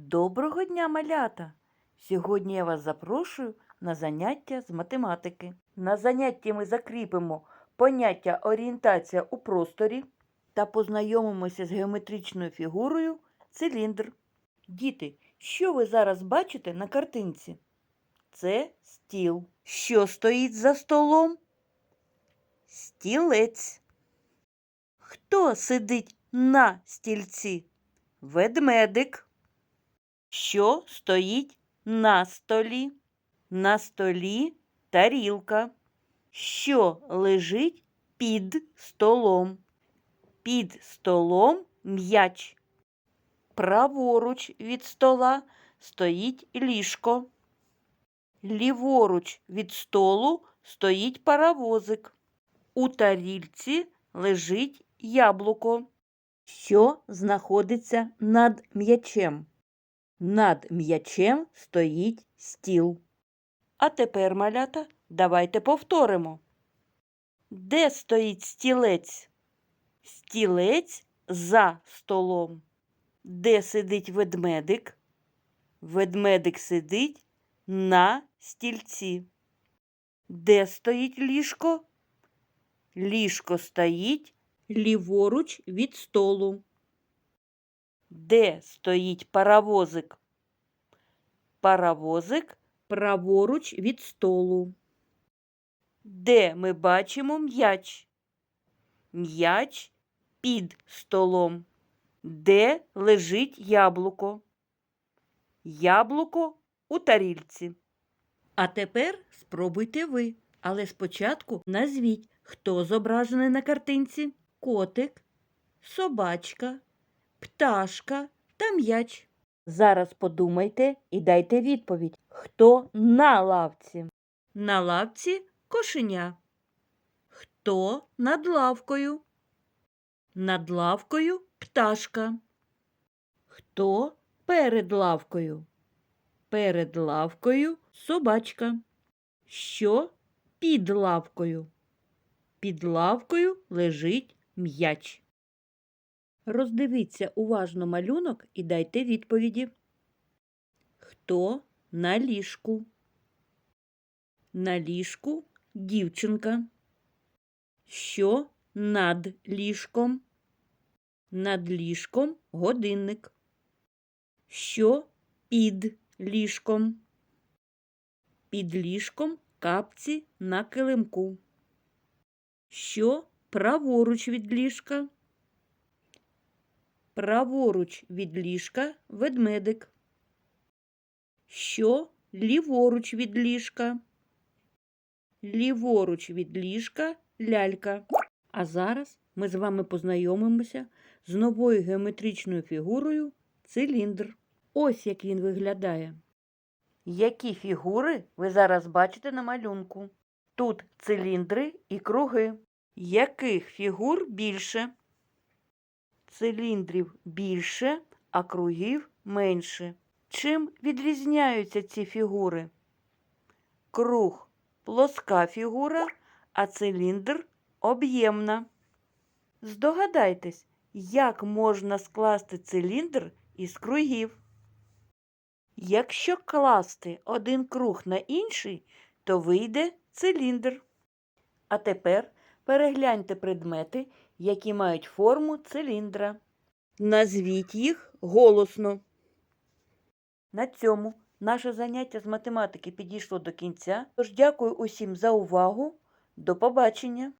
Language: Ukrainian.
Доброго дня, малята! Сьогодні я вас запрошую на заняття з математики. На занятті ми закріпимо поняття орієнтація у просторі та познайомимося з геометричною фігурою циліндр. Діти, що ви зараз бачите на картинці? Це стіл. Що стоїть за столом? Стілець. Хто сидить на стільці? Ведмедик. Що стоїть на столі? На столі тарілка. Що лежить під столом? Під столом м'яч. Праворуч від стола стоїть ліжко. Ліворуч від столу стоїть паровозик. У тарільці лежить яблуко. Що знаходиться над м'ячем? Над м'ячем стоїть стіл. А тепер, малята, давайте повторимо. Де стоїть стілець? Стілець за столом. Де сидить ведмедик? Ведмедик сидить на стільці. Де стоїть ліжко? Ліжко стоїть ліворуч від столу. Де стоїть паровозик? Паровозик праворуч від столу. Де ми бачимо м'яч? М'яч під столом. Де лежить яблуко? Яблуко у тарільці. А тепер спробуйте ви. Але спочатку назвіть, хто зображений на картинці: котик, собачка, пташка та м'яч. Зараз подумайте і дайте відповідь, хто на лавці. На лавці кошеня. Хто над лавкою? Над лавкою пташка. Хто перед лавкою? Перед лавкою собачка. Що під лавкою? Під лавкою лежить м'яч. Роздивіться уважно малюнок і дайте відповіді. Хто на ліжку? На ліжку дівчинка. Що над ліжком? Над ліжком годинник. Що під ліжком? Під ліжком капці на килимку. Що праворуч від ліжка? Праворуч від ліжка ведмедик. Що ліворуч від ліжка? Ліворуч від ліжка лялька. А зараз ми з вами познайомимося з новою геометричною фігурою циліндр. Ось як він виглядає. Які фігури ви зараз бачите на малюнку? Тут циліндри і круги. Яких фігур більше? Циліндрів більше, а кругів менше. Чим відрізняються ці фігури? Круг плоска фігура, а циліндр об'ємна. Здогадайтесь, як можна скласти циліндр із кругів. Якщо класти один круг на інший, то вийде циліндр. А тепер перегляньте предмети, які мають форму циліндра. Назвіть їх голосно. На цьому наше заняття з математики підійшло до кінця. Тож дякую усім за увагу. До побачення!